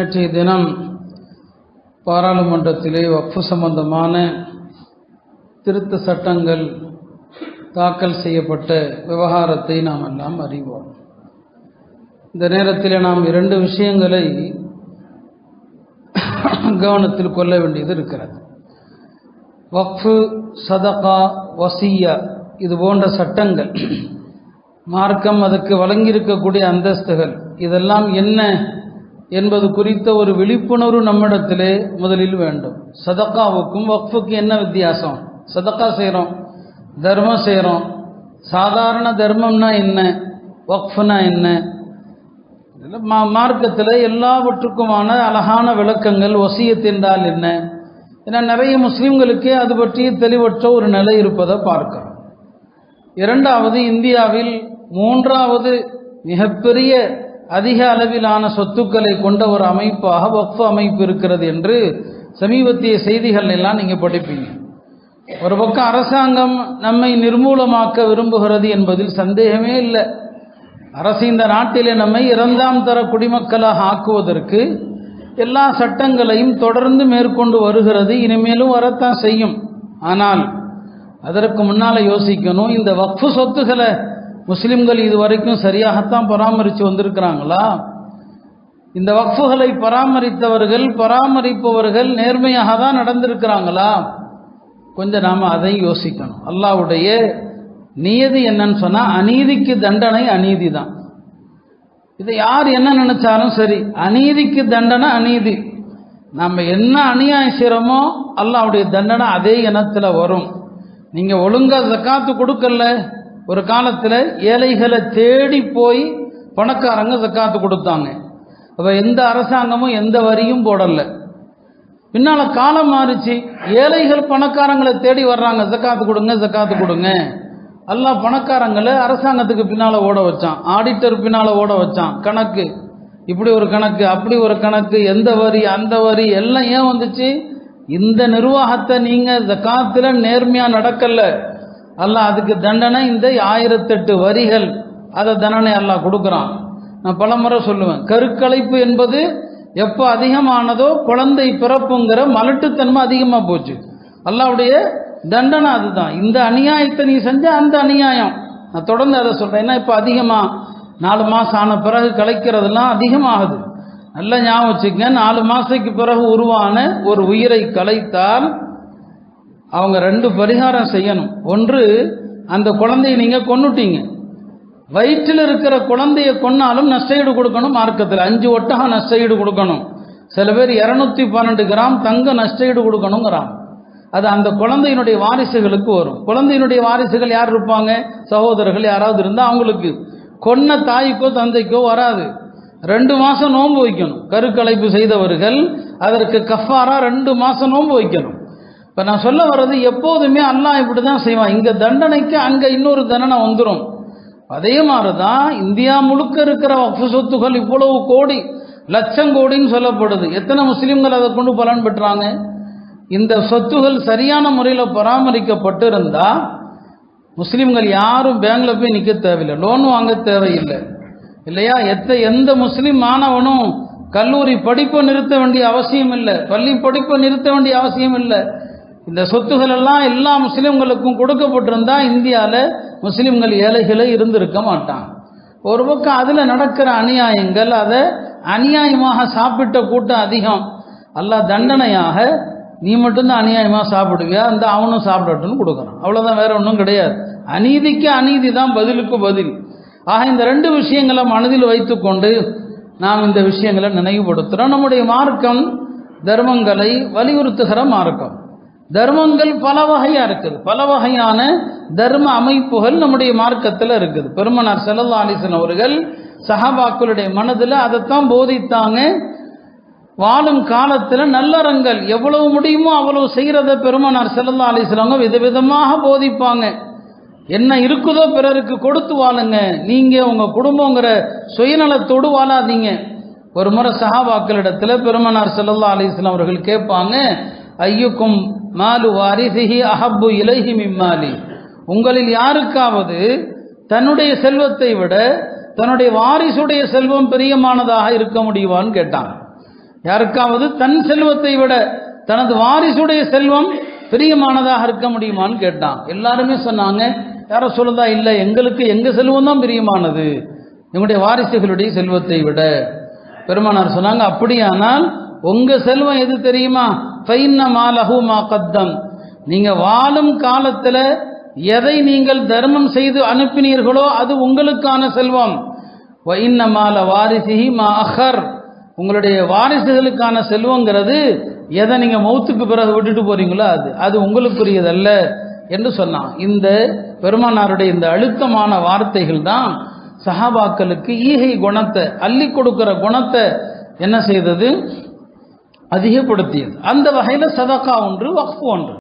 நேற்றைய தினம் பாராளுமன்றத்திலே வக்ஃபு சம்பந்தமான திருத்த சட்டங்கள் தாக்கல் செய்யப்பட்ட விவகாரத்தை நாம் எல்லாம் அறிவோம். இந்த நேரத்தில் நாம் இரண்டு விஷயங்களை கவனத்தில் கொள்ள வேண்டியது இருக்கிறது. வக்ஃபு சதகா வசியா இது போன்ற சட்டங்கள் மார்க்கம் அதுக்கு வழங்கியிருக்கக்கூடிய அந்தஸ்துகள் இதெல்லாம் என்ன என்பது குறித்த ஒரு விழிப்புணர்வு நம்மிடத்திலே முதலில் வேண்டும். சதக்காவுக்கும் வக்ஃபுக்கு என்ன வித்தியாசம்? சதக்கா செய்கிறோம் தர்மம் செய்கிறோம் சாதாரண தர்மம்னா என்ன? வக்ஃப்னா என்ன? மா மார்க்கத்தில் எல்லாவற்றுக்குமான அழகான விளக்கங்கள் ஒசியத் என்றால் என்ன? ஏன்னா நிறைய முஸ்லீம்களுக்கே அது பற்றி தெளிவற்ற ஒரு நிலை இருப்பதை பார்க்கிறோம். இரண்டாவது இந்தியாவில் மூன்றாவது மிகப்பெரிய அதிக அளவிலான சொத்துக்களை கொண்ட ஒரு அமைப்பாக வக்ஃப் அமைப்பு இருக்கிறது என்று சமீபத்திய செய்திகள் எல்லாம் நீங்கள் படிப்பீங்க. ஒரு பக்கம் அரசாங்கம் நம்மை நிர்மூலமாக்க விரும்புகிறது என்பதில் சந்தேகமே இல்லை. அரசு இந்த நாட்டிலே நம்மை இரண்டாம் தர குடிமக்களாக ஆக்குவதற்கு எல்லா சட்டங்களையும் தொடர்ந்து மேற்கொண்டு வருகிறது இனிமேலும் வரத்தான் செய்யும். ஆனால் அதற்கு முன்னால் யோசிக்கணும் இந்த வக்ஃபு சொத்துக்களை முஸ்லிம்கள் இது வரைக்கும் சரியாகத்தான் பராமரித்து வந்திருக்கிறாங்களா? இந்த வக்ஃபுகளை பராமரித்தவர்கள் பராமரிப்பவர்கள் நேர்மையாக தான் நடந்திருக்கிறாங்களா? கொஞ்சம் நாம் அதை யோசிக்கணும். அல்லாவுடைய நியதி என்னன்னு சொன்னால் அநீதிக்கு தண்டனை அநீதி தான் இதை யார் என்ன நினைச்சாலும் சரி அநீதிக்கு தண்டனை அநீதி. நம்ம என்ன அநியாயம் செய்கிறோமோ அல்லாவுடைய தண்டனை அதே இனத்தில் வரும். நீங்கள் ஒழுங்காக ஜக்காத்து கொடுக்கல ஒரு காலத்தில் ஏழைகளை தேடி போய் பணக்காரங்க ஜக்காத்து கொடுத்தாங்க. அப்போ எந்த அரசாங்கமும் எந்த வரியும் போடலை. பின்னால் காலம் மாறிச்சு. ஏழைகள் பணக்காரங்களை தேடி வர்றாங்க. ஜக்காத்து கொடுங்க ஜக்காத்து கொடுங்க. எல்லாம் பணக்காரங்களை அரசாங்கத்துக்கு பின்னால் ஓட வச்சான். ஆடிட்டர் பின்னால் ஓட வச்சான். கணக்கு. இப்படி ஒரு கணக்கு அப்படி ஒரு கணக்கு எந்த வரி அந்த வரி எல்லாம் ஏன் வந்துச்சு? இந்த நிர்வாகத்தை நீங்கள் ஜக்காத்தில் நேர்மையாக நடக்கலை. அல்லாஹ் அதுக்கு தண்டனை இந்த ஆயிரத்தெட்டு வரிகள். அதை தண்டனை அல்லாஹ் கொடுக்குறான். நான் பலமுறை சொல்லுவேன். கருக்கலைப்பு என்பது எப்போ அதிகமானதோ குழந்தை பிறப்புங்கிற மலட்டுத்தன்மை அதிகமாக போச்சு. அல்லாவுடைய தண்டனை அதுதான். இந்த அநியாயத்தை நீ செஞ்ச அந்த அநியாயம். நான் தொடர்ந்து அதை சொல்கிறேன் ஏன்னா இப்போ அதிகமாக நாலு மாதம் ஆன பிறகு கலைக்கிறதெல்லாம் அதிகமாகுது. நல்லா ஞாபகம் வச்சுக்கங்க. நாலு மாதத்துக்கு பிறகு உருவான ஒரு உயிரை கலைத்தால் அவங்க ரெண்டு பரிகாரம் செய்யணும். ஒன்று அந்த குழந்தையை நீங்கள் கொண்டுட்டீங்க வயிற்றில் இருக்கிற குழந்தைய கொன்னாலும் நஷ்டஈடு கொடுக்கணும் மார்க்கத்தில். அஞ்சு ஒட்டகம் நஷ்டஈடு கொடுக்கணும். சில பேர் இரநூத்தி பன்னெண்டு கிராம் தங்க நஷ்டஈடு கொடுக்கணுங்கிறான் அது அந்த குழந்தையினுடைய வாரிசுகளுக்கு வரும். குழந்தையினுடைய வாரிசுகள் யார் இருப்பாங்க? சகோதரர்கள் யாராவது இருந்தால் அவங்களுக்கு. கொன்ன தாய்க்கோ தந்தைக்கோ வராது. ரெண்டு மாதம் நோன்பு வைக்கணும். கருக்கலைப்பு செய்தவர்கள் அதற்கு கஃபாரா ரெண்டு மாதம் நோன்பு வைக்கணும். இப்போ நான் சொல்ல வர்றது எப்போதுமே அல்லாஹ் இப்படி தான் செய்வான். இங்கே தண்டனைக்கு அங்கே இன்னொரு தண்டனை வந்துடும் அதே மாதிரி தான் இந்தியா முழுக்க இருக்கிற வக்ஃபு சொத்துகள் இவ்வளவு கோடி லட்சம் கோடின்னு சொல்லப்படுது. எத்தனை முஸ்லீம்கள் அதை கொண்டு பலன் பெற்றாங்க? இந்த சொத்துகள் சரியான முறையில் பராமரிக்கப்பட்டிருந்தால் முஸ்லீம்கள் யாரும் பேங்கில் போய் நிற்க தேவையில்லை. லோன் வாங்க தேவையில்லை. இல்லையா? எத்த எந்த முஸ்லீம் மாணவனும் கல்லூரி படிப்பை நிறுத்த வேண்டிய அவசியம் இல்லை. பள்ளி படிப்பை நிறுத்த வேண்டிய அவசியம் இல்லை. இந்த சொத்துகள் எல்லாம் எல்லா முஸ்லீம்களுக்கும் கொடுக்கப்பட்டிருந்தா இந்தியாவில் முஸ்லீம்கள் ஏழைகளை இருந்திருக்க மாட்டான் ஒரு பக்கம் அதில் நடக்கிற அநியாயங்கள் அதை அநியாயமாக சாப்பிட்ட கூட்டம் அதிகம். எல்லாம் தண்டனையாக நீ மட்டும்தான் அநியாயமாக சாப்பிடுவியா? அந்த அவனும் சாப்பிடட்டும்னு கொடுக்குறான். அவ்வளோதான் வேற ஒன்றும் கிடையாது. அநீதிக்கு அநீதி தான் பதிலுக்கு பதில். ஆக இந்த ரெண்டு விஷயங்களை மனதில் வைத்துக்கொண்டு நாம் இந்த விஷயங்களை நினைவுபடுத்துகிறோம் நம்முடைய மார்க்கம் தர்மங்களை வலியுறுத்துகிற மார்க்கம். தர்மங்கள் பல வகையாக இருக்குது. பல வகையான தர்ம அமைப்புகள் நம்முடைய மார்க்கத்தில் இருக்குது. பெருமனார் செல்லல்லா அலிசன் அவர்கள் சஹாபாக்களுடைய மனதில் அதைத்தான் போதித்தாங்க. வாழும் காலத்தில் நல்லறங்கள் எவ்வளவு முடியுமோ அவ்வளவு செய்கிறத பெருமனார் செல்லல்லா அலிஸ்லவங்க விதவிதமாக போதிப்பாங்க. என்ன இருக்குதோ பிறருக்கு கொடுத்து வாழுங்க. நீங்கள் உங்கள் குடும்பங்கிற சுயநலத்தோடு வாழாதீங்க. ஒரு முறை சஹாபாக்களிடத்தில் பெருமனார் செல்லல்லா அலிஸ்லாம் அவர்கள் கேட்பாங்க ஐயுக்கும் மாலு வாரிசிஹி அஹப்பு இலகி மிம்மாலி. உங்களில் யாருக்காவது தன்னுடைய செல்வத்தை விட தன்னுடைய வாரிசுடைய செல்வம் பிரியமானதாக இருக்க முடியுமான்னு கேட்டான். யாருக்காவது தன் செல்வத்தை விட தனது வாரிசுடைய செல்வம் பிரியமானதாக இருக்க முடியுமான்னு கேட்டான். எல்லாருமே சொன்னாங்க யாரோ சொல்லுதா இல்லை எங்களுக்கு எங்க செல்வம் தான் பிரியமானது? எங்களுடைய வாரிசுகளுடைய செல்வத்தை விட. பெருமானார் சொன்னாங்க அப்படியானால் உங்க செல்வம் எது தெரியுமா? ஃபைன்ன மாலஹு மா கத்தம். நீங்க வாழும் காலத்துல எதை நீங்கள் தர்மம் செய்து அனுப்பினீர்களோ அது உங்களுக்கான செல்வம். வைன்ன மால வாரிசிஹி மா அஹர். உங்களுடைய வாரிசுகளுக்கான செல்வங்கிறது எதை நீங்க மௌத்துக்கு பிறகு விட்டுட்டு போறீங்களோ அது. அது உங்களுக்குரியதல்ல என்று சொன்னான். இந்த பெருமானாருடைய இந்த அழுத்தமான வார்த்தைகள் தான் சஹாபாக்களுக்கு ஈகை குணத்தை அள்ளி கொடுக்கிற குணத்தை என்ன செய்தது? அதிகப்படுத்தியது. அந்த வகையில் சதக்கா ஒன்று வக்ஃபு ஒன்று.